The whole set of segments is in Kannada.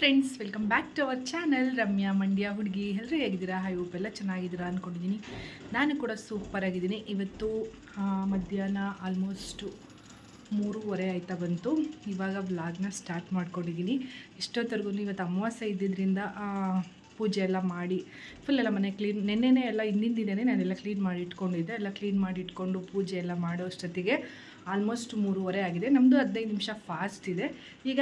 Friends welcome back to our channel Ramya Mandya ಹುಡುಗಿ. ಎಲ್ಲರೂ ಹೇಗಿದ್ದೀರಾ? ಹೈ ಒಬ್ಬೆಲ್ಲ ಎಲ್ಲ ಚೆನ್ನಾಗಿದ್ದೀರಾ ಅಂದ್ಕೊಂಡಿದ್ದೀನಿ ನಾನು ಕೂಡ ಸೂಪರ್ ಆಗಿದ್ದೀನಿ. ಇವತ್ತು ಮಧ್ಯಾಹ್ನ ಆಲ್ಮೋಸ್ಟು ಮೂರುವರೆ ಆಯ್ತಾ ಬಂತು. ಇವಾಗ ವ್ಲಾಗ್ನ ಸ್ಟಾರ್ಟ್ ಮಾಡ್ಕೊಂಡಿದ್ದೀನಿ. ಇಷ್ಟೊತ್ತರೆಗೂ ಇವತ್ತು ಅಮಾವಾಸ್ಯೆ ಇದ್ದಿದ್ದರಿಂದ ಪೂಜೆ ಎಲ್ಲ ಮಾಡಿ ಫುಲ್ ಎಲ್ಲ ಮನೆ ಕ್ಲೀನ್ ನೆನ್ನೆನೇ ಎಲ್ಲ ಹಿಂದಿನ ದಿನನೇ ನಾನೆಲ್ಲ ಕ್ಲೀನ್ ಮಾಡಿ ಇಟ್ಕೊಂಡಿದ್ದೆ. ಎಲ್ಲ ಕ್ಲೀನ್ ಮಾಡಿ ಇಟ್ಕೊಂಡು ಪೂಜೆ ಎಲ್ಲ ಮಾಡೋ ಅಷ್ಟೊತ್ತಿಗೆ ಆಲ್ಮೋಸ್ಟ್ ಮೂರುವರೆ ಆಗಿದೆ. ನಮ್ಮದು ಹದಿನೈದು ನಿಮಿಷ ಫಾಸ್ಟ್ ಇದೆ. ಈಗ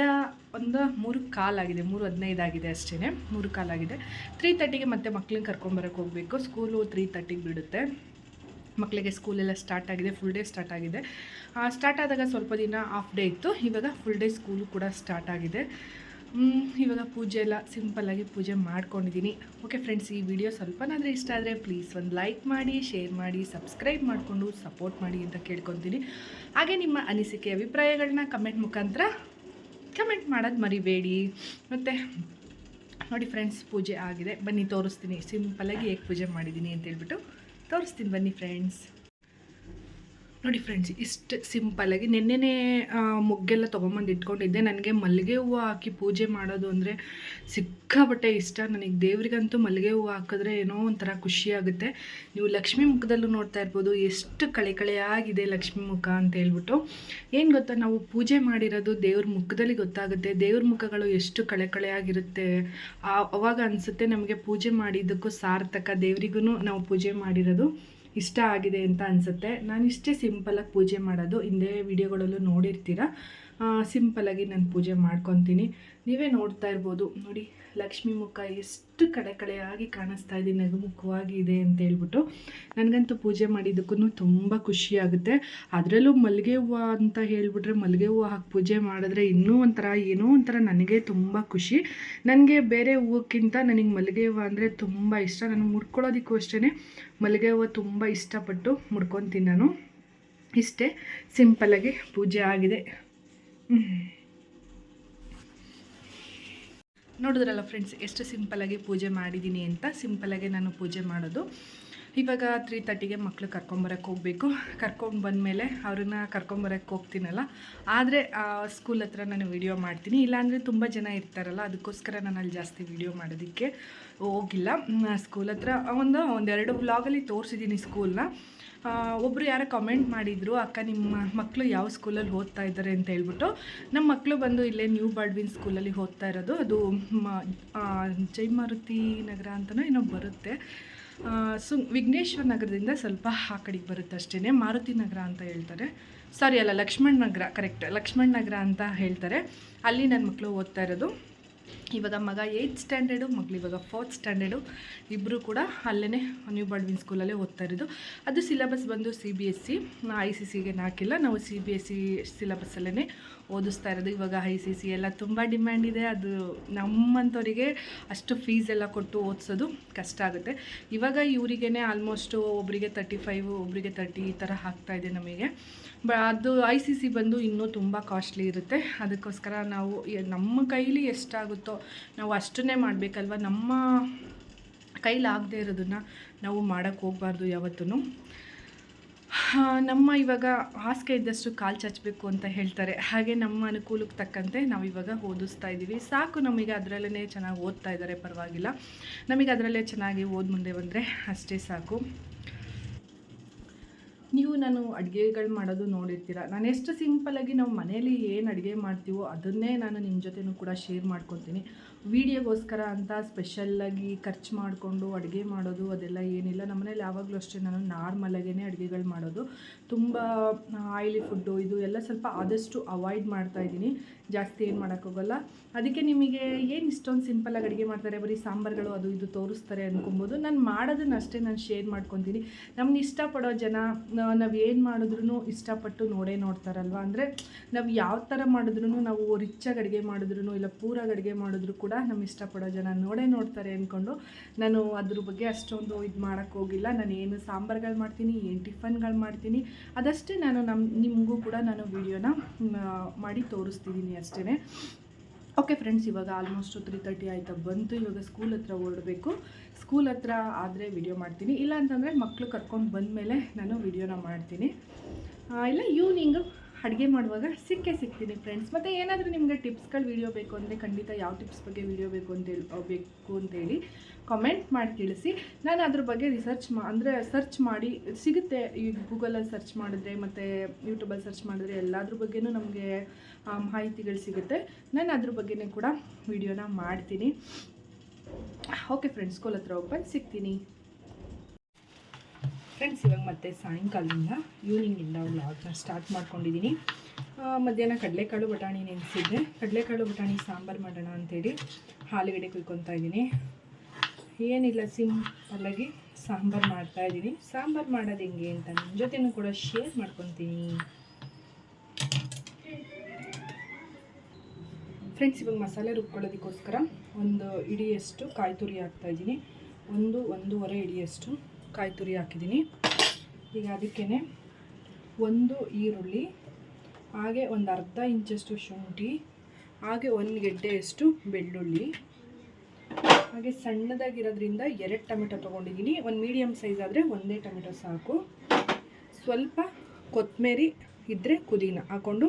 ಒಂದು ಮೂರು ಕಾಲಾಗಿದೆ ಮೂರು ಹದಿನೈದು ಆಗಿದೆ ಅಷ್ಟೇ ಮೂರು ಕಾಲಾಗಿದೆ ತ್ರೀ ತರ್ಟಿಗೆ ಮತ್ತೆ ಮಕ್ಳನ್ನ ಕರ್ಕೊಂಬರಕ್ಕೆ ಹೋಗಬೇಕು. ಸ್ಕೂಲು ತ್ರೀ ತರ್ಟಿಗೆ ಬಿಡುತ್ತೆ. ಮಕ್ಕಳಿಗೆ ಸ್ಕೂಲೆಲ್ಲ ಸ್ಟಾರ್ಟ್ ಆಗಿದೆ. ಫುಲ್ ಡೇ ಸ್ಟಾರ್ಟ್ ಆಗಿದೆ. ಸ್ಟಾರ್ಟ್ ಆದಾಗ ಸ್ವಲ್ಪ ದಿನ ಹಾಫ್ ಡೇ ಇತ್ತು. ಇವಾಗ ಫುಲ್ ಡೇ ಸ್ಕೂಲು ಕೂಡ ಸ್ಟಾರ್ಟ್ ಆಗಿದೆ. ಇವಾಗ ಪೂಜೆ ಎಲ್ಲ ಸಿಂಪಲ್ಲಾಗಿ ಪೂಜೆ ಮಾಡ್ಕೊಂಡಿದ್ದೀನಿ ಓಕೆ ಫ್ರೆಂಡ್ಸ್ ಈ ವಿಡಿಯೋ ಸ್ವಲ್ಪನಾದರೂ ಇಷ್ಟ ಆದರೆ ಪ್ಲೀಸ್ ಒಂದು ಲೈಕ್ ಮಾಡಿ ಶೇರ್ ಮಾಡಿ ಸಬ್ಸ್ಕ್ರೈಬ್ ಮಾಡಿಕೊಂಡು ಸಪೋರ್ಟ್ ಮಾಡಿ ಅಂತ ಕೇಳ್ಕೊತೀನಿ. ಹಾಗೆ ನಿಮ್ಮ ಅನಿಸಿಕೆ ಅಭಿಪ್ರಾಯಗಳನ್ನ ಕಮೆಂಟ್ ಮುಖಾಂತರ ಕಮೆಂಟ್ ಮಾಡೋದು ಮರಿಬೇಡಿ. ಮತ್ತು ನೋಡಿ ಫ್ರೆಂಡ್ಸ್ ಪೂಜೆ ಆಗಿದೆ. ಬನ್ನಿ, ತೋರಿಸ್ತೀನಿ. ಸಿಂಪಲ್ಲಾಗಿ ಹೇಗೆ ಪೂಜೆ ಮಾಡಿದ್ದೀನಿ ಅಂತೇಳ್ಬಿಟ್ಟು ತೋರಿಸ್ತೀನಿ. ಬನ್ನಿ ಫ್ರೆಂಡ್ಸ್ ನೋಡಿ ಫ್ರೆಂಡ್ಸ್ ಇಷ್ಟು ಸಿಂಪಲ್ಲಾಗಿ ನೆನ್ನೆನೇ ಮುಗ್ಗೆಲ್ಲ ತೊಗೊಂಬಂದು ಇಟ್ಕೊಂಡಿದ್ದೆ. ನನಗೆ ಮಲ್ಲಿಗೆ ಹೂವು ಹಾಕಿ ಪೂಜೆ ಮಾಡೋದು ಅಂದರೆ ಸಿಕ್ಕಾಬಟ್ಟೆ ಇಷ್ಟ. ನನಗೆ ದೇವರಿಗಂತೂ ಮಲ್ಲಿಗೆ ಹೂವು ಹಾಕಿದ್ರೆ ಏನೋ ಒಂಥರ ಖುಷಿ ಆಗುತ್ತೆ. ನೀವು ಲಕ್ಷ್ಮೀ ಮುಖದಲ್ಲೂ ನೋಡ್ತಾ ಇರ್ಬೋದು, ಎಷ್ಟು ಕಳೆ ಕಳೆಯಾಗಿದೆ ಲಕ್ಷ್ಮೀ ಮುಖ ಅಂತ ಹೇಳ್ಬಿಟ್ಟು. ಏನು ಗೊತ್ತಾ, ನಾವು ಪೂಜೆ ಮಾಡಿರೋದು ದೇವ್ರ ಮುಖದಲ್ಲಿ ಗೊತ್ತಾಗುತ್ತೆ. ದೇವ್ರ ಮುಖಗಳು ಎಷ್ಟು ಕಳೆ ಕಳೆಯಾಗಿರುತ್ತೆ. ಅವಾಗ ಅನಿಸುತ್ತೆ ನಮಗೆ ಪೂಜೆ ಮಾಡಿದ್ದಕ್ಕೂ ಸಾರ್ಥಕ. ದೇವರಿಗೂ ನಾವು ಪೂಜೆ ಮಾಡಿರೋದು. ಇಷ್ಟ ಆಗಿದೆ ಅಂತ ಅನಿಸುತ್ತೆ. ನಾನು ಇಷ್ಟೇ ಸಿಂಪಲಾಗಿ ಪೂಜೆ ಮಾಡೋದು. ಹಿಂದೆ ವಿಡಿಯೋಗಳಲ್ಲೂ ನೋಡಿರ್ತೀರ? ಸಿಂಪಲಾಗಿ ನಾನು ಪೂಜೆ ಮಾಡ್ಕೊತೀನಿ. ನೀವೇ ನೋಡ್ತಾ ಇರ್ಬೋದು. ನೋಡಿ, ಲಕ್ಷ್ಮೀ ಮುಖ ಎಷ್ಟು ಕಡೆ ಕಡೆಯಾಗಿ ಕಾಣಿಸ್ತಾ ಇದೆ ನಗುಮುಖವಾಗಿ ಇದೆ ಅಂತ ಹೇಳ್ಬಿಟ್ಟು ನನಗಂತೂ ಪೂಜೆ ಮಾಡಿದ್ದಕ್ಕೂ ತುಂಬ ಖುಷಿ ಆಗುತ್ತೆ. ಅದರಲ್ಲೂ ಮಲ್ಲಿಗೆ ಹೂವು ಅಂತ ಹೇಳಿಬಿಟ್ರೆ ಮಲ್ಲಿಗೆ ಹೂವು ಹಾಕಿ ಪೂಜೆ ಮಾಡಿದ್ರೆ ಇನ್ನೂ ಒಂಥರ, ಏನೋ ಒಂಥರ ನನಗೆ ತುಂಬ ಖುಷಿ. ನನಗೆ ಬೇರೆ ಹೂವಕ್ಕಿಂತ ನನಗೆ ಮಲ್ಲಿಗೆ ಹೂವು ಅಂದರೆ ತುಂಬ ಇಷ್ಟ. ನಾನು ಮುಡ್ಕೊಳ್ಳೋದಕ್ಕೂ ಅಷ್ಟೇ ಮಲ್ಲಿಗೆ ಹೂವು ತುಂಬ ಇಷ್ಟಪಟ್ಟು ಮುಡ್ಕೊತೀನಿ ನಾನು. ಇಷ್ಟೇ ಸಿಂಪಲಾಗಿ ಪೂಜೆ ಆಗಿದೆ. ನೋಡಿದ್ರಲ್ಲ ಫ್ರೆಂಡ್ಸ್ ಎಷ್ಟು ಸಿಂಪಲಾಗಿ ಪೂಜೆ ಮಾಡಿದ್ದೀನಿ ಅಂತ. ಸಿಂಪಲಾಗೆ ನಾನು ಪೂಜೆ ಮಾಡೋದು. ಇವಾಗ ತ್ರೀ ತರ್ಟಿಗೆ ಮಕ್ಕಳು ಕರ್ಕೊಂಬರಕ್ಕೆ ಹೋಗಬೇಕು. ಕರ್ಕೊಂಡು ಬಂದಮೇಲೆ ಅವ್ರನ್ನ ಕರ್ಕೊಂಬರಕ್ಕೆ ಹೋಗ್ತೀನಲ್ಲ. ಆದರೆ ಸ್ಕೂಲ್ ಹತ್ರ ನಾನು ವಿಡಿಯೋ ಮಾಡ್ತೀನಿ. ಇಲ್ಲಾಂದರೆ ತುಂಬ ಜನ ಇರ್ತಾರಲ್ಲ, ಅದಕ್ಕೋಸ್ಕರ ನಾನು ಅಲ್ಲಿ ಜಾಸ್ತಿ ವಿಡಿಯೋ ಮಾಡೋದಕ್ಕೆ ಹೋಗಿಲ್ಲ. ಸ್ಕೂಲ್ ಹತ್ರ ಒಂದು, ಒಂದೆರಡು ಬ್ಲಾಗಲ್ಲಿ ತೋರಿಸಿದ್ದೀನಿ ಸ್ಕೂಲ್ನ ಒಬ್ಬರು ಯಾರೋ ಕಮೆಂಟ್ ಮಾಡಿದರು, ಅಕ್ಕ, ನಿಮ್ಮ ಮಕ್ಕಳು ಯಾವ ಸ್ಕೂಲಲ್ಲಿ ಓದ್ತಾ ಇದ್ದಾರೆ? ಅಂತ ಹೇಳ್ಬಿಟ್ಟು ನಮ್ಮ ಮಕ್ಕಳು ಬಂದು ಇಲ್ಲೇ ನ್ಯೂ ಬಾಡ್ವಿನ್ ಸ್ಕೂಲಲ್ಲಿ ಓದ್ತಾ ಇರೋದು. ಅದು ಜೈಮಾರುತಿ ನಗರ ಅಂತಲೇ ಏನೋ ಬರುತ್ತೆ. ಸು ವಿಘ್ನೇಶ್ವರ ನಗರದಿಂದ ಸ್ವಲ್ಪ ಆ ಕಡೆಗೆ ಬರುತ್ತೆ ಅಷ್ಟೇ ಮಾರುತಿ ನಗರ ಅಂತ ಹೇಳ್ತಾರೆ. ಸಾರಿ ಅಲ್ಲ, ಲಕ್ಷ್ಮಣ್ ನಗರ ಕರೆಕ್ಟ್ ಲಕ್ಷ್ಮಣ್ ನಗರ ಅಂತ ಹೇಳ್ತಾರೆ. ಅಲ್ಲಿ ನನ್ನ ಮಕ್ಕಳು ಓದ್ತಾ ಇರೋದು. ಇವಾಗ ಮಗ ಏಯ್ತ್ ಸ್ಟ್ಯಾಂಡರ್ಡು ಮಗಳು ಇವಾಗ ಫೋರ್ತ್ ಸ್ಟ್ಯಾಂಡರ್ಡು ಇಬ್ಬರು ಕೂಡ ಅಲ್ಲೇ ನ್ಯೂ ಬಾಡ್ವಿನ್ ಸ್ಕೂಲಲ್ಲೇ ಓದ್ತಾ ಇರೋದು. ಅದು ಸಿಲೆಬಸ್ ಬಂದು C B S C I C ಸಿಗೆ ಹಾಕಿಲ್ಲ ನಾವು ಸಿ ಬಿ ಎಸ್ ಸಿ ಸಿಲೆಬಸ್ಸಲ್ಲೇ ಓದಿಸ್ತಾ ಇರೋದು. ಇವಾಗ ಐ ಸಿ ಸಿ ಎಲ್ಲ ತುಂಬ ಡಿಮ್ಯಾಂಡ್ ಇದೆ. ಅದು ನಮ್ಮಂಥವರಿಗೆ ಅಷ್ಟು ಫೀಸ್ ಎಲ್ಲ ಕೊಟ್ಟು ಓದಿಸೋದು ಕಷ್ಟ ಆಗುತ್ತೆ. ಇವಾಗ ಇವರಿಗೇ ಆಲ್ಮೋಸ್ಟು ಒಬ್ಬರಿಗೆ ತರ್ಟಿ ಫೈವ್ ಒಬ್ಬರಿಗೆ ತರ್ಟಿ ಈ ಥರ ಆಗ್ತಾ ಇದೆ ನಮಗೆ. ಬ, ಅದು ಐ ಸಿ ಸಿ ಬಂದು ಇನ್ನೂ ತುಂಬ ಕಾಸ್ಟ್ಲಿ ಇರುತ್ತೆ. ಅದಕ್ಕೋಸ್ಕರ ನಾವು ನಮ್ಮ ಕೈಲಿ ಎಷ್ಟಾಗುತ್ತೋ ನಾವು ಅಷ್ಟನ್ನೇ ಮಾಡಬೇಕಲ್ವ? ನಮ್ಮ ಕೈಲಾಗದೇ ಇರೋದನ್ನು ನಾವು ಮಾಡೋಕ್ಕೆ ಹೋಗಬಾರ್ದು ಯಾವತ್ತೂ ನಮ್ಮ ಇವಾಗ ಹಾಸಿಗೆ ಇದ್ದಷ್ಟು ಕಾಲು ಚಚ್ಚಬೇಕು ಅಂತ ಹೇಳ್ತಾರೆ. ಹಾಗೆ ನಮ್ಮ ಅನುಕೂಲಕ್ಕೆ ತಕ್ಕಂತೆ ನಾವು ಇವಾಗ ಓದಿಸ್ತಾ ಇದ್ದೀವಿ ಸಾಕು ನಮಗೆ ಅದರಲ್ಲೇ ಚೆನ್ನಾಗಿ ಓದ್ತಾ ಇದ್ದಾರೆ ಪರವಾಗಿಲ್ಲ. ನಮಗೆ ಅದರಲ್ಲೇ ಚೆನ್ನಾಗಿ ಓದ್ ಮುಂದೆ ಬಂದರೆ ಅಷ್ಟೇ ಸಾಕು. ನೀವು ನಾನು ಅಡುಗೆಗಳು ಮಾಡೋದು ನೋಡಿರ್ತೀರ? ನಾನು ಎಷ್ಟು ಸಿಂಪಲಾಗಿ ನಾವು ಮನೇಲಿ ಏನು ಅಡುಗೆ ಮಾಡ್ತೀವೋ ಅದನ್ನೇ ನಾನು ನಿಮ್ಮ ಜೊತೆನೂ ಕೂಡ ಶೇರ್ ಮಾಡ್ಕೊತೀನಿ. ವೀಡಿಯೋಗೋಸ್ಕರ ಅಂತ ಸ್ಪೆಷಲ್ಲಾಗಿ ಖರ್ಚು ಮಾಡಿಕೊಂಡು ಅಡುಗೆ ಮಾಡೋದು ಅದೆಲ್ಲ ಏನಿಲ್ಲ. ನಮ್ಮನೇಲಿ ಯಾವಾಗಲೂ ಅಷ್ಟೇ ನಾನು ನಾರ್ಮಲಾಗೇ ಅಡುಗೆಗಳು ಮಾಡೋದು. ತುಂಬ ಆಯಿಲಿ ಫುಡ್ಡು ಇದು ಎಲ್ಲ ಸ್ವಲ್ಪ ಆದಷ್ಟು ಅವಾಯ್ಡ್ ಮಾಡ್ತಾ ಇದ್ದೀನಿ. ಜಾಸ್ತಿ ಏನು ಮಾಡೋಕ್ಕೋಗಲ್ಲ ಅದಕ್ಕೆ ನಿಮಗೆ ಏನು ಇಷ್ಟೊಂದು ಸಿಂಪಲಾಗಿ ಅಡುಗೆ ಮಾಡ್ತಾರೆ, ಬರೀ ಸಾಂಬಾರುಗಳು ಅದು ಇದು ತೋರಿಸ್ತಾರೆ ಅನ್ಕೊಬೋದು. ನಾನು ಮಾಡೋದನ್ನ ಅಷ್ಟೇ ನಾನು ಶೇರ್ ಮಾಡ್ಕೊತೀನಿ. ನಮ್ಗೆ ಇಷ್ಟಪಡೋ ಜನ ನಾವು ಏನು ಮಾಡಿದ್ರೂ ಇಷ್ಟಪಟ್ಟು ನೋಡೇ ನೋಡ್ತಾರಲ್ವ? ಅಂದರೆ ನಾವು ಯಾವ ಥರ ಮಾಡಿದ್ರೂ ನಾವು ರಿಚ್ಚಾಗಿ ಅಡುಗೆ ಮಾಡಿದ್ರು ಇಲ್ಲ ಪೂರಾಗಿ ಅಡುಗೆ ಮಾಡಿದ್ರು ಕೂಡ ನಮ್ಮ ಇಷ್ಟಪಡೋ ಜನ ನೋಡೇ ನೋಡ್ತಾರೆ ಅಂದ್ಕೊಂಡು ನಾನು ಅದ್ರ ಬಗ್ಗೆ ಅಷ್ಟೊಂದು ಇದು ಮಾಡೋಕ್ಕೆ ಹೋಗಿಲ್ಲ. ನಾನು ಏನು ಸಾಂಬಾರುಗಳು ಮಾಡ್ತೀನಿ, ಏನು ಟಿಫನ್ಗಳು ಮಾಡ್ತೀನಿ, ಅದಷ್ಟೇ ನಾನು ನಮ್ಮ ನಿಮಗೂ ಕೂಡ ನಾನು ವೀಡಿಯೋನ ಮಾಡಿ ತೋರಿಸ್ತಿದ್ದೀನಿ ಅಷ್ಟೇ ಓಕೆ ಫ್ರೆಂಡ್ಸ್, ಇವಾಗ ಆಲ್ಮೋಸ್ಟ್ ತ್ರೀ ತರ್ಟಿ ಆಯಿತಾ ಬಂತು. ಇವಾಗ ಸ್ಕೂಲ್ ಹತ್ರ ಓಡಬೇಕು. ಸ್ಕೂಲ್ ಹತ್ರ ಆದರೆ ವಿಡಿಯೋ ಮಾಡ್ತೀನಿ. ಇಲ್ಲ ಅಂತಂದರೆ ಮಕ್ಕಳು ಕರ್ಕೊಂಡು ಬಂದಮೇಲೆ ನಾನು ವಿಡಿಯೋನ ಮಾಡ್ತೀನಿ. ಇಲ್ಲ ಈವ್ನಿಂಗು ಅಡುಗೆ ಮಾಡುವಾಗ ಸಿಕ್ಕೇ ಸಿಗ್ತೀನಿ ಫ್ರೆಂಡ್ಸ್ ಮತ್ತು ಏನಾದರೂ ನಿಮಗೆ ಟಿಪ್ಸ್ಗಳು ವೀಡಿಯೋ ಬೇಕು ಅಂದರೆ ಖಂಡಿತ ಯಾವ ಟಿಪ್ಸ್ ಬಗ್ಗೆ ವೀಡಿಯೋ ಬೇಕು ಅಂತೇಳಿ ಬೇಕು ಅಂತೇಳಿ ಕಾಮೆಂಟ್ ಮಾಡಿ ತಿಳಿಸಿ. ನಾನು ಅದ್ರ ಬಗ್ಗೆ ರಿಸರ್ಚ್ ಮಾ, ಅಂದರೆ ಸರ್ಚ್ ಮಾಡಿ, ಸಿಗುತ್ತೆ. ಈ ಗೂಗಲಲ್ಲಿ ಸರ್ಚ್ ಮಾಡಿದ್ರೆ ಮತ್ತು ಯೂಟ್ಯೂಬಲ್ಲಿ ಸರ್ಚ್ ಮಾಡಿದ್ರೆ ಎಲ್ಲದ್ರ ಬಗ್ಗೆನೂ ನಮಗೆ ಮಾಹಿತಿಗಳು ಸಿಗುತ್ತೆ. ನಾನು ಅದ್ರ ಬಗ್ಗೆನೇ ಕೂಡ ವೀಡಿಯೋನ ಮಾಡ್ತೀನಿ. ಓಕೆ ಫ್ರೆಂಡ್ಸ್ ಸ್ಕೂಲ್ ಹತ್ರ ಓಪನ್ ಸಿಗ್ತೀನಿ. ಫ್ರೆಂಡ್ಸ್ ಇವಾಗ ಮತ್ತೆ ಸಾಯಂಕಾಲದಿಂದ ಈವ್ನಿಂಗಿಂದ ವ್ಲಾಗ್ನ ಸ್ಟಾರ್ಟ್ ಮಾಡ್ಕೊಂಡಿದ್ದೀನಿ ಮಧ್ಯಾಹ್ನ ಕಡಲೆಕಾಳು ಬಟಾಣಿ ನೆನೆಸಿದ್ದೆ. ಕಡಲೆಕಾಳು ಬಟಾಣಿ ಸಾಂಬಾರು ಮಾಡೋಣ ಅಂತೇಳಿ ಹಾಲುಗಡೆ ಕುಯ್ಕೊತಾ ಇದ್ದೀನಿ ಏನಿಲ್ಲ ಸಿಂಪಲ್ಲಾಗಿ ಸಾಂಬಾರು ಮಾಡ್ತಾ ಇದ್ದೀನಿ ಸಾಂಬಾರು ಮಾಡೋದು ಹೆಂಗೆ ಅಂತ ನಿಮ್ಮ ಜೊತೆನೂ ಕೂಡ ಶೇರ್ ಮಾಡ್ಕೊತೀನಿ. ಫ್ರೆಂಡ್ಸ್ ಇವಾಗ ಮಸಾಲೆ ರುಬ್ಕೊಳ್ಳೋದಕ್ಕೋಸ್ಕರ ಒಂದು ಇಡಿಯಷ್ಟು ಕಾಯಿ ತುರಿ ಹಾಕ್ತಾಯಿದ್ದೀನಿ ಒಂದು, ಒಂದೂವರೆ ಇಡಿಯಷ್ಟು. ಕಾಯಿ ತುರಿ ಹಾಕಿದ್ದೀನಿ. ಈಗ ಅದಕ್ಕೇ ಒಂದು ಈರುಳ್ಳಿ, ಹಾಗೆ ಒಂದು ಅರ್ಧ ಇಂಚಷ್ಟು ಶುಂಠಿ, ಹಾಗೆ ಒಂದು ಗೆಡ್ಡೆಯಷ್ಟು ಬೆಳ್ಳುಳ್ಳಿ. ಹಾಗೆ ಸಣ್ಣದಾಗಿರೋದ್ರಿಂದ ಎರಡು ಟೊಮೆಟೊ ತೊಗೊಂಡಿದ್ದೀನಿ. ಒಂದು ಮೀಡಿಯಮ್ ಸೈಜ್ ಆದರೆ ಒಂದೇ ಟೊಮೆಟೊ ಸಾಕು. ಸ್ವಲ್ಪ ಕೊತ್ತಂಬರಿ ಇದ್ದರೆ ಪುದೀನ ಹಾಕ್ಕೊಂಡು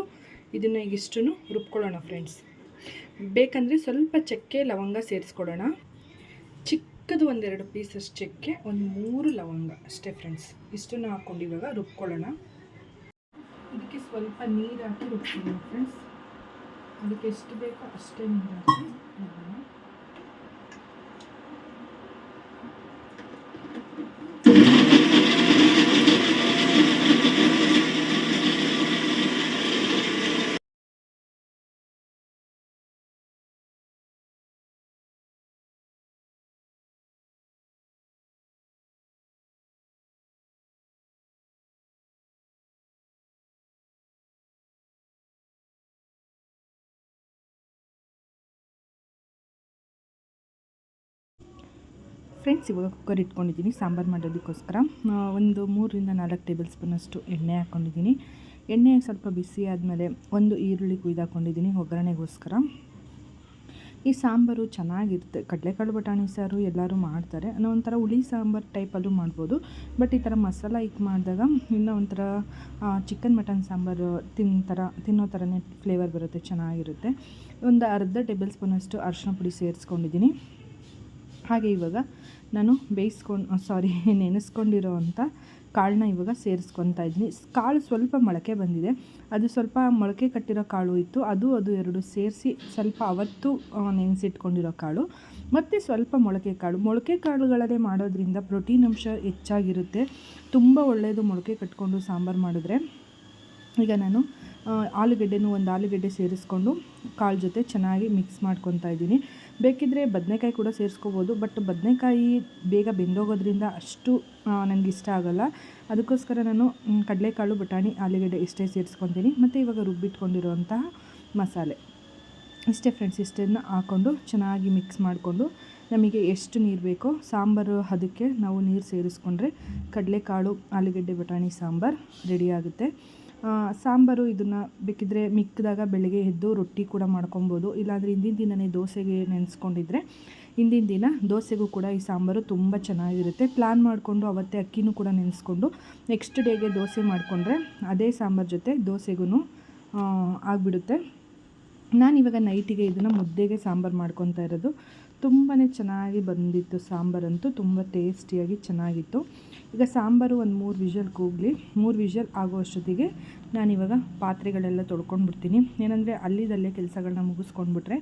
ಇದನ್ನು ಈಗಿಷ್ಟು ರುಬ್ಕೊಳ್ಳೋಣ ಫ್ರೆಂಡ್ಸ್ ಬೇಕಂದರೆ ಸ್ವಲ್ಪ ಚಕ್ಕೆ, ಲವಂಗ ಸೇರಿಸ್ಕೊಡೋಣ. ಚಿಕ್ಕದು ಒಂದೆರಡು ಪೀಸಸ್ ಚಕ್ಕೆ ಒಂದು ಮೂರು ಲವಂಗ ಅಷ್ಟೇ ಫ್ರೆಂಡ್ಸ್ ಇಷ್ಟನ್ನು ಹಾಕ್ಕೊಂಡು ಇವಾಗ ರುಬ್ಕೊಳ್ಳೋಣ. ಇದಕ್ಕೆ ಸ್ವಲ್ಪ ನೀರು ಹಾಕಿ ರುಬ್ಕೊಳ್ಳೋಣ ಫ್ರೆಂಡ್ಸ್ ಅದಕ್ಕೆ ಎಷ್ಟು ಬೇಕೋ ಅಷ್ಟೇ ನೀರು ಹಾಕಿ ಫ್ರೆಂಡ್ಸ್, ಇವಾಗ ಕುಕ್ಕರ್ ಇಟ್ಕೊಂಡಿದ್ದೀನಿ, ಸಾಂಬಾರು ಮಾಡೋದಕ್ಕೋಸ್ಕರ. ಒಂದು ಮೂರರಿಂದ ನಾಲ್ಕು ಟೇಬಲ್ ಸ್ಪೂನಷ್ಟು ಎಣ್ಣೆ ಹಾಕ್ಕೊಂಡಿದ್ದೀನಿ ಎಣ್ಣೆ ಸ್ವಲ್ಪ ಬಿಸಿ ಆದಮೇಲೆ ಒಂದು ಈರುಳ್ಳಿ ಕುಯ್ದಾಕೊಂಡಿದ್ದೀನಿ ಒಗ್ಗರಣೆಗೋಸ್ಕರ. ಈ ಸಾಂಬಾರು ಚೆನ್ನಾಗಿರುತ್ತೆ. ಕಡಲೆಕಾಳು ಬಟಾಣಿ ಸಾರು ಎಲ್ಲರೂ ಮಾಡ್ತಾರೆ. ಅನ್ನೋ ಒಂಥರ ಹುಳಿ ಸಾಂಬಾರು ಟೈಪಲ್ಲೂ ಮಾಡ್ಬೋದು. ಬಟ್ ಈ ಥರ ಮಸಾಲ ಇಕ್ ಮಾಡಿದಾಗ ಇನ್ನೂ ಒಂಥರ ಚಿಕನ್ ಮಟನ್ ಸಾಂಬಾರು ತಿನ್ ಥರ ತಿನ್ನೋ ಥರನೇ ಫ್ಲೇವರ್ ಬರುತ್ತೆ, ಚೆನ್ನಾಗಿರುತ್ತೆ. ಒಂದು ಅರ್ಧ ಟೇಬಲ್ ಸ್ಪೂನಷ್ಟು ಅರಿಶಿನ ಪುಡಿ ಸೇರಿಸ್ಕೊಂಡಿದ್ದೀನಿ. ಹಾಗೆ ಇವಾಗ ನಾನು ಬೇಯಿಸ್ಕೊಂಡು ಸಾರಿ ನೆನೆಸ್ಕೊಂಡಿರೋ ಅಂಥ ಕಾಳನ್ನ ಇವಾಗ ಸೇರಿಸ್ಕೊತಾ ಇದ್ದೀನಿ. ಕಾಳು ಸ್ವಲ್ಪ ಮೊಳಕೆ ಬಂದಿದೆ. ಅದು ಸ್ವಲ್ಪ ಮೊಳಕೆ ಕಟ್ಟಿರೋ ಕಾಳು ಇತ್ತು. ಅದು ಅದು ಎರಡು ಸೇರಿಸಿ ಸ್ವಲ್ಪ ಅವತ್ತು ನೆನೆಸಿಟ್ಕೊಂಡಿರೋ ಕಾಳು. ಮತ್ತು ಸ್ವಲ್ಪ ಮೊಳಕೆ ಕಾಳು. ಮೊಳಕೆ ಕಾಳುಗಳಲ್ಲೇ ಮಾಡೋದ್ರಿಂದ ಪ್ರೋಟೀನ್ ಅಂಶ ಹೆಚ್ಚಾಗಿರುತ್ತೆ. ತುಂಬ ಒಳ್ಳೆಯದು ಮೊಳಕೆ ಕಟ್ಕೊಂಡು ಸಾಂಬಾರು ಮಾಡಿದ್ರೆ. ಈಗ ನಾನು ಆಲೂಗೆಡ್ಡೆನೂ ಒಂದು ಆಲೂಗಡ್ಡೆ ಸೇರಿಸ್ಕೊಂಡು ಕಾಳು ಜೊತೆ ಚೆನ್ನಾಗಿ ಮಿಕ್ಸ್ ಮಾಡ್ಕೊತಾ ಇದ್ದೀನಿ. ಬೇಕಿದ್ದರೆ ಬದನೆಕಾಯಿ ಕೂಡ ಸೇರಿಸ್ಕೋಬೋದು ಬಟ್ ಬದನೆಕಾಯಿ ಬೇಗ ಬೆಂದೋಗೋದ್ರಿಂದ ಅಷ್ಟು ನನಗೆ ಇಷ್ಟ ಆಗೋಲ್ಲ. ಅದಕ್ಕೋಸ್ಕರ ನಾನು ಕಡಲೆಕಾಳು ಬಟಾಣಿ ಆಲೂಗಡ್ಡೆ ಇಷ್ಟೇ ಸೇರಿಸ್ಕೊತೀನಿ. ಮತ್ತು ಇವಾಗ ರುಬ್ಬಿಟ್ಕೊಂಡಿರುವಂತಹ ಮಸಾಲೆ. ಇಷ್ಟೇ ಫ್ರೆಂಡ್ಸ್ ಇಷ್ಟನ್ನು ಹಾಕ್ಕೊಂಡು ಚೆನ್ನಾಗಿ ಮಿಕ್ಸ್ ಮಾಡಿಕೊಂಡು ನಮಗೆ ಎಷ್ಟು ನೀರು ಬೇಕೋ ಸಾಂಬಾರು ಅದಕ್ಕೆ ನಾವು ನೀರು ಸೇರಿಸ್ಕೊಂಡ್ರೆ ಕಡಲೆಕಾಳು ಆಲೂಗಡ್ಡೆ ಬಟಾಣಿ ಸಾಂಬಾರು ರೆಡಿ ಆಗುತ್ತೆ. ಆ, ಸಾಂಬಾರು ಇದನ್ನು ಬೇಕಿದ್ದರೆ ಮಿಕ್ಕಿದಾಗ ಬೆಳಗ್ಗೆ ಎದ್ದು ರೊಟ್ಟಿ ಕೂಡ ಮಾಡ್ಕೊಬೋದು. ಇಲ್ಲಾಂದರೆ ಹಿಂದಿನ ದಿನವೇ ದೋಸೆಗೆ ನೆನೆಸ್ಕೊಂಡಿದ್ರೆ ಹಿಂದಿನ ದಿನ ದೋಸೆಗೂ ಕೂಡ ಈ ಸಾಂಬಾರು ತುಂಬ ಚೆನ್ನಾಗಿರುತ್ತೆ. ಪ್ಲ್ಯಾನ್ ಮಾಡಿಕೊಂಡು ಅವತ್ತೇ ಅಕ್ಕಿನೂ ಕೂಡ ನೆನೆಸ್ಕೊಂಡು ನೆಕ್ಸ್ಟ್ ಡೇಗೆ ದೋಸೆ ಮಾಡಿಕೊಂಡ್ರೆ ಅದೇ ಸಾಂಬಾರು ಜೊತೆ ದೋಸೆಗೂ ಆಗಿಬಿಡುತ್ತೆ. ನಾನಿವಾಗ ನೈಟಿಗೆ ಇದನ್ನು ಮುದ್ದೆಗೆ ಸಾಂಬಾರು ಮಾಡ್ಕೊತಾ ಇರೋದು. ತುಂಬಾ ಚೆನ್ನಾಗಿ ಬಂದಿತ್ತು ಸಾಂಬಾರಂತೂ, ತುಂಬ ಟೇಸ್ಟಿಯಾಗಿ ಚೆನ್ನಾಗಿತ್ತು. ಈಗ ಸಾಂಬಾರು ಒಂದು ಮೂರು ವಿಷಲ್ ಕೂಗಲಿ, ಮೂರು ವಿಷಲ್ ಆಗೋ ಅಷ್ಟೊತ್ತಿಗೆ ನಾನಿವಾಗ ಪಾತ್ರೆಗಳೆಲ್ಲ ತೊಳ್ಕೊಂಡ್ಬಿಡ್ತೀನಿ. ಏನಂದರೆ ಅಲ್ಲಿದಲ್ಲೇ ಕೆಲಸಗಳನ್ನ ಮುಗಿಸ್ಕೊಂಡ್ಬಿಟ್ರೆ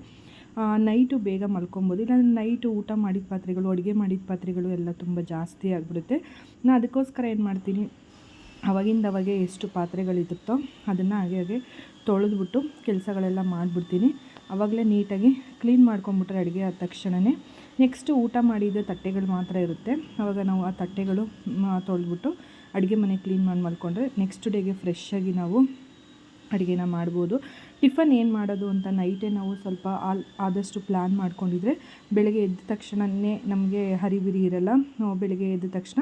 ನೈಟು ಬೇಗ ಮಲ್ಕೊಬೋದು. ಇಲ್ಲ ನೈಟು ಊಟ ಮಾಡಿದ ಪಾತ್ರೆಗಳು, ಅಡುಗೆ ಮಾಡಿದ ಪಾತ್ರೆಗಳು ಎಲ್ಲ ತುಂಬ ಜಾಸ್ತಿ ಆಗಿಬಿಡುತ್ತೆ. ನಾನು ಅದಕ್ಕೋಸ್ಕರ ಏನು ಮಾಡ್ತೀನಿ ಅವಾಗಿಂದ ಅವಾಗೆ ಎಷ್ಟು ಪಾತ್ರೆಗಳಿರುತ್ತೋ ಅದನ್ನು ಹಾಗೆ ಹಾಗೆ ತೊಳೆದ್ಬಿಟ್ಟು ಕೆಲಸಗಳೆಲ್ಲ ಮಾಡಿಬಿಡ್ತೀನಿ. ಆವಾಗಲೇ ನೀಟಾಗಿ ಕ್ಲೀನ್ ಮಾಡ್ಕೊಂಬಿಟ್ರೆ ಅಡುಗೆ ಆದ ತಕ್ಷಣವೇ ನೆಕ್ಸ್ಟ್ ಊಟ ಮಾಡಿದ ತಟ್ಟೆಗಳು ಮಾತ್ರ ಇರುತ್ತೆ. ಆವಾಗ ನಾವು ಆ ತಟ್ಟೆಗಳು ತೊಳೆದ್ಬಿಟ್ಟು ಅಡುಗೆ ಮನೆ ಕ್ಲೀನ್ ಮಾಡಿ ಮಲ್ಕೊಂಡ್ರೆ ನೆಕ್ಸ್ಟ್ ಡೇಗೆ ಫ್ರೆಶ್ಶಾಗಿ ನಾವು ಅಡುಗೆನ ಮಾಡ್ಬೋದು. ಟಿಫನ್ ಏನು ಮಾಡೋದು ಅಂತ ನೈಟೇ ನಾವು ಸ್ವಲ್ಪ ಆಲ್ ಆದಷ್ಟು ಪ್ಲ್ಯಾನ್ ಮಾಡ್ಕೊಂಡಿದ್ರೆ ಬೆಳಗ್ಗೆ ಎದ್ದ ತಕ್ಷಣವೇ ನಮಗೆ ಹರಿಬಿರಿ ಇರಲ್ಲ. ಬೆಳಗ್ಗೆ ಎದ್ದ ತಕ್ಷಣ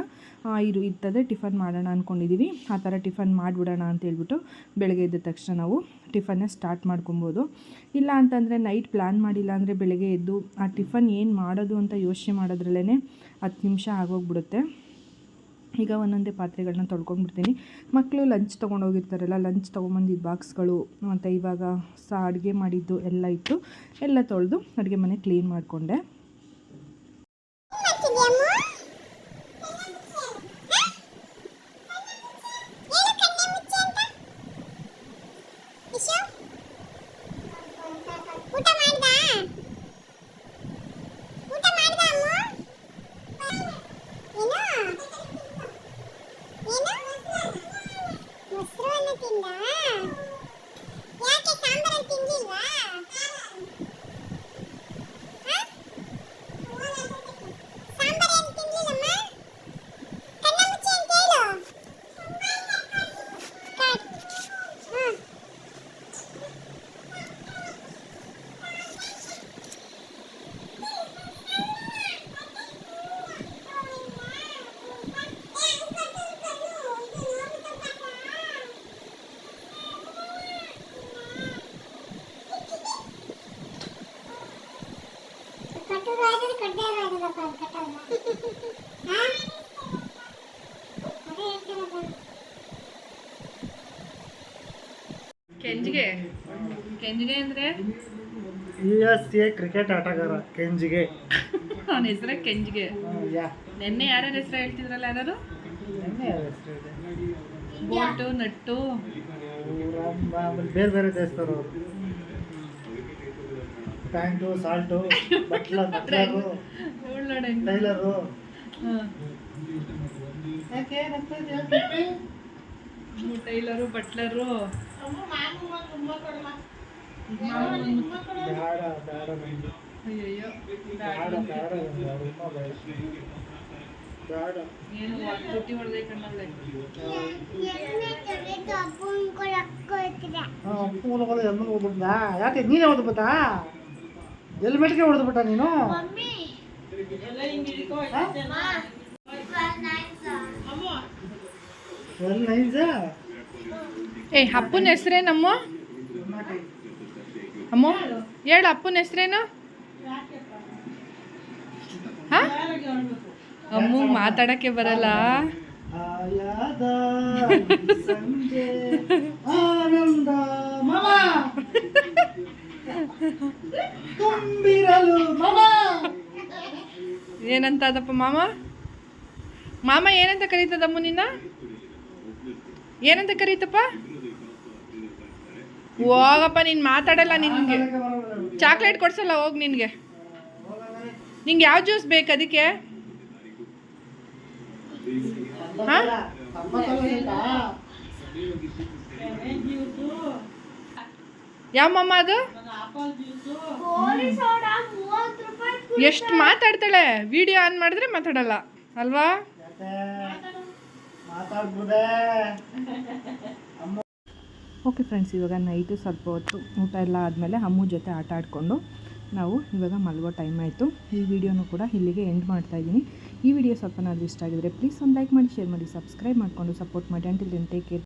ಇರು, ಇರ್ತದೆ, ಟಿಫನ್ ಮಾಡೋಣ ಅಂದ್ಕೊಂಡಿದ್ದೀವಿ ಆ ಥರ ಟಿಫನ್ ಮಾಡಿಬಿಡೋಣ ಅಂತ ಹೇಳ್ಬಿಟ್ಟು ಬೆಳಗ್ಗೆ ಎದ್ದ ತಕ್ಷಣ ನಾವು ಟಿಫನ್ನೇ ಸ್ಟಾರ್ಟ್ ಮಾಡ್ಕೊಬೋದು. ಇಲ್ಲ ಅಂತಂದರೆ ನೈಟ್ ಪ್ಲ್ಯಾನ್ ಮಾಡಿಲ್ಲ ಅಂದರೆ ಬೆಳಗ್ಗೆ ಎದ್ದು ಆ ಟಿಫನ್ ಏನು ಮಾಡೋದು ಅಂತ ಯೋಚನೆ ಮಾಡೋದ್ರಲ್ಲೇ ಹತ್ತು ನಿಮಿಷ ಆಗೋಗ್ಬಿಡುತ್ತೆ. ಈಗ ಒಂದೊಂದೇ ಪಾತ್ರೆಗಳನ್ನ ತೊಳ್ಕೊಂಡ್ಬಿಡ್ತೀನಿ. ಮಕ್ಕಳು ಲಂಚ್ ತೊಗೊಂಡೋಗಿರ್ತಾರಲ್ಲ ಲಂಚ್ ತೊಗೊಂಬಂದಿದ್ದ ಬಾಕ್ಸ್ಗಳು ಮತ್ತು ಇವಾಗ ಸಹ ಅಡುಗೆ ಮಾಡಿದ್ದು ಎಲ್ಲ ಇತ್ತು. ಎಲ್ಲ ತೊಳೆದು ಅಡುಗೆ ಮನೆ ಕ್ಲೀನ್ ಮಾಡಿಕೊಂಡೆ ಊಟ ಮಾಡ್ದಾ ಊಟ ಮಾಡ್ದಾ ಅಮ್ಮ ಏನು ಏನು ಮೊಸರನ್ನ ತಿಂದ ಯಾಕೆ ಸಾಂಬಾರಲ್ಲಿ ತಿಂದಿಲ್ವಾ ಹ? ಸಾಂಬಾರ್ ಏನು ತಿಂದಿಲ್ಲಮ್ಮ ಕಣ್ಣ ಮುಚ್ಚಿ ಅಂತ ಹೇಳು ಕಾಡ್. ಹ್ಮ್ ಕೆಂಜಿಗೆ? ಕೆಂಜಿಗೆ ಅಂದ್ರೆ? ಯು ಎಸ್ ಎ ಕ್ರಿಕೆಟ್ ಆಟಗಾರ ಕೆಂಜಿಗೆ. ಅವನ ಹೆಸರ ಕೆಂಜಿಗೆ. ಯಾ. ನೆನ್ನೆ ಯಾರ್ಯಾರ ಹೆಸರು ಹೇಳ್ತಿದ್ರಲ್ಲ ಯಾರು ಬೋಟು ನಟ್ಟು. ಬೇರೆ ಬೇರೆ ದೇಶದವರು pant salt ಬಟ್ಲ ಬಟ್ಲರು tailor. Tailor butler. ಅಯ್ಯಯ್ಯೋ. ಏನು ತುಟಿ ಹೊಡೆದೇ ಕಣ್ಣಲ್ಲೇ. ಯಾಕೆ ನೀನೇ ಓದ್ಬಿಟ್ಟಾ ಹೆಲ್ಮೆಟ್ಗೆ ಹೊಡೆದ್ಬಿಟ್ಟ ನೀನು? ಏ ಅಪ್ಪನ ಹೆಸ್ರೇನಮ್ಮ ಅಮ್ಮ ಹೇಳು ಅಪ್ಪನ ಹೆಸ್ರೇನು? ಹಾ? ಅಮ್ಮ ಮಾತಾಡಕ್ಕೆ ಬರಲ್ಲ. ಆಯಾದ ಸಂಜೆ ಆನಂದ ಮಮ. ತುಂಬಿರಲು ಮಾಮ. ಏನಂತ ಅದಪ್ಪ ಮಾಮ? ಮಾಮ ಏನಂತ ಕರೀತದಮ್ಮ ನಿನ್ನ? ಏನಂತ ಕರೀತಪ್ಪ? ಹೋಗಪ್ಪ ನೀನು ಮಾತಾಡಲ್ಲ ನಿನಗೆ. ಚಾಕ್ಲೇಟ್ ಕೊಡ್ಸಲ್ಲ ಹೋಗಿ ನಿನಗೆ. ನಿಂಗೆ ಯಾವ ಜ್ಯೂಸ್ ಬೇಕು ಅದಕ್ಕೆ? ಹಾ? ಯಾವ ಮಮ್ಮ ಅದು? ಎಷ್ಟು ಮಾತಾಡ್ತಾಳೆ? ವಿಡಿಯೋ ಆನ್ ಮಾಡಿದ್ರೆ ಮಾತಾಡಲ್ಲ. ಅಲ್ವಾ? ಓಕೆ ಫ್ರೆಂಡ್ಸ್, ಇವಾಗ ನೈಟು ಸ್ವಲ್ಪ ಹೊತ್ತು ಊಟ ಎಲ್ಲ ಆದಮೇಲೆ ಅಮ್ಮು ಜೊತೆ ಆಟ ಆಡಿಕೊಂಡು ನಾವು ಇವಾಗ ಮಲಗೋ ಟೈಮ್ ಆಯಿತು. ಈ ವಿಡಿಯೋನು ಕೂಡ ಇಲ್ಲಿಗೆ ಎಂಡ್ ಮಾಡ್ತಾ ಇದ್ದೀನಿ. ಈ ವಿಡಿಯೋ ಸ್ವಲ್ಪನಾದರೂ ಇಷ್ಟ ಆಗಿದ್ರೆ ಪ್ಲೀಸ್ ಒಂದು ಲೈಕ್ ಮಾಡಿ ಶೇರ್ ಮಾಡಿ ಸಬ್ಸ್ಕ್ರೈಬ್ ಮಾಡಿಕೊಂಡು ಸಪೋರ್ಟ್ ಮಾಡಿ. Until take care